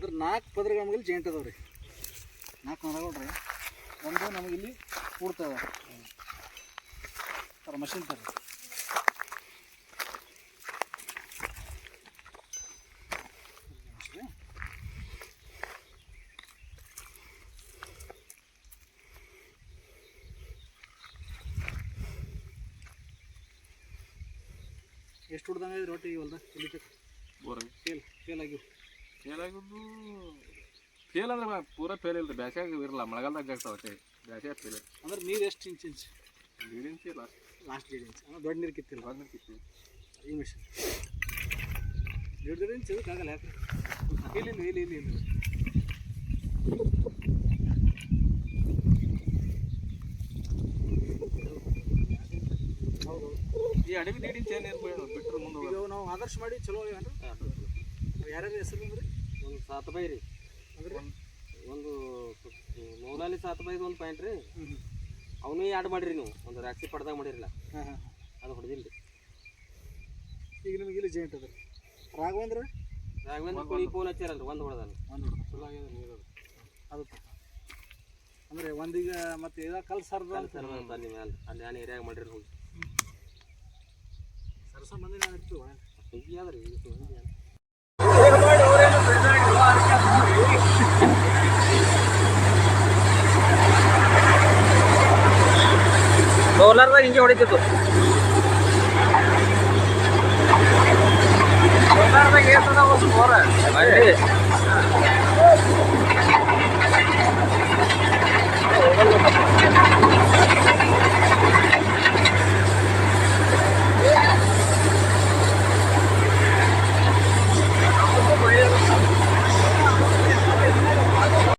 ಅದ್ರ ನಾಲ್ಕು ಪದರಗಳ ಮೇಲೆ ಜೇಂಟ್ ಅದಾವೆ ರೀ. ನಾಲ್ಕು ಮರಗಳು ರೀ ಒಂದು ನಮಗೆ ಇಲ್ಲಿ ಕೂಡ್ತಾವೆ. ಥರ ಮಷಿನ್ ಥರ ಎಷ್ಟು ಹುಡ್ದಂಗೆ ರೊಟ್ಟಿ ಹೊಲ್ದ ಇಲ್ಲಿ ಫೇಲ್ ಫೇಲ್ ಆಗಿವು. ಫೇಲ್ ಆಗಿದ್ದು ಫೇಲ್ ಅಂದ್ರೆ ಪೂರ ಫೇಲ್ ಇಲ್ರಿ. ಬ್ಯಾಸ್ಯಾಗ ಇರಲ್ಲ ಮಳೆಗಾಲದಾಗ ಜಾಗ್ತಾವ ಅಷ್ಟೇ ಬ್ಯಾಸ್ಯಾಗ ಫೇಲ್ ಅಂದ್ರೆ ನೀರು ಎಷ್ಟು ಇಂಚ್ ಇಂಚ್ ನೀರಿನ ಇಲ್ಲ ಲಾಸ್ಟ್ ಡೇಡ್ ಇಂಚ್ ಅಂದ್ರೆ ದೊಡ್ಡ ನೀರು ಕಿತ್ತಿಲ್ಲ ಬಂದು ಕಿತ್ತಿ. ಈ ಮಿಷನ್ ದೊಡ್ಡ ದೊಡ್ಡ ಇಂಚ್ ಇದಕ್ಕಾಗಲ್ಲ ಯಾಕೆ ಇಲ್ಲಿ ಇಲ್ಲಿ ಇಲ್ಲಿ ಇಲ್ಲಿ ಈ ಅಡವಿ ನೀಡಿ ಚೇನ್ ಏನು ಬಿಟ್ಟರು ಮುಂದೆ ನಾವು ಆದರ್ಶ ಮಾಡಿ ಚಲೋ ಆಗ್ಯಾವೇನ್ರಿ ಯಾರ್ಯಾರ ಹೆಸರು ಅಂದ್ರೆ? ಒಂದು ಸಾತ್ ಬೈ ರೀ. ಅಂದ್ರೆ? ಒಂದು ಮೌಲಾಲಿ ಸಾತ್ ಬೈದು ಒಂದು ಪಾಯಿಂಟ್ ರೀ. ಅವನು ಆ್ಯಡ್ ಮಾಡಿರಿ ನೀವು. ಒಂದು ರಾಕ್ಸಿ ಪಡ್ದಾಗ ಮಾಡಿರಲ್ಲ ಹಾಂ ಹಾಂ ಅದು ಹೊಡೆದಿಲ್ಲ ರೀ. ಈಗ ನಿಮಗೆ ಇಲ್ಲಿ ಜೇಂಟ್ ಅದ ರಾಘವೇಂದ್ರ? ರಾಘವೇಂದ್ರ ಕೋಳಿ ಫೋನ್ ಹಚ್ಚಾರಲ್ರಿ ಒಂದು ಹೊಡೆದಲ್ಲ ಒಂದು ಹೊಡ್ದ. ಚಲೋ ಆಗ್ಯದ ನೀರು ಅದು. ಅಂದ್ರೆ ಒಂದೀಗ ಮತ್ತೆ ಇದಾಗ ಕಲ್ ಸರ್ ಸರ್ ಅಲ್ಲಿ ಮ್ಯಾಲೆ ಅಲ್ಲಿ ನಾನು ಏರಿಯಾಗ ಮಾಡಿರಿ ಹೋಗಿ. ಸರ್ಸ ಮಂದಿ ನಾನು ಇರ್ತೀವಿ ಹಿಂಗೆ ಅದ ರೀ ಹಿಂಗೆ ಸೋಲಾರ್ದಾಗ ಹಿಂಗೆ ಹೊಡಿತಿತ್ತು ಸೋಲಾರ್ದಾಗ ಏರ್ತದ ಒಂದು ಬೋರ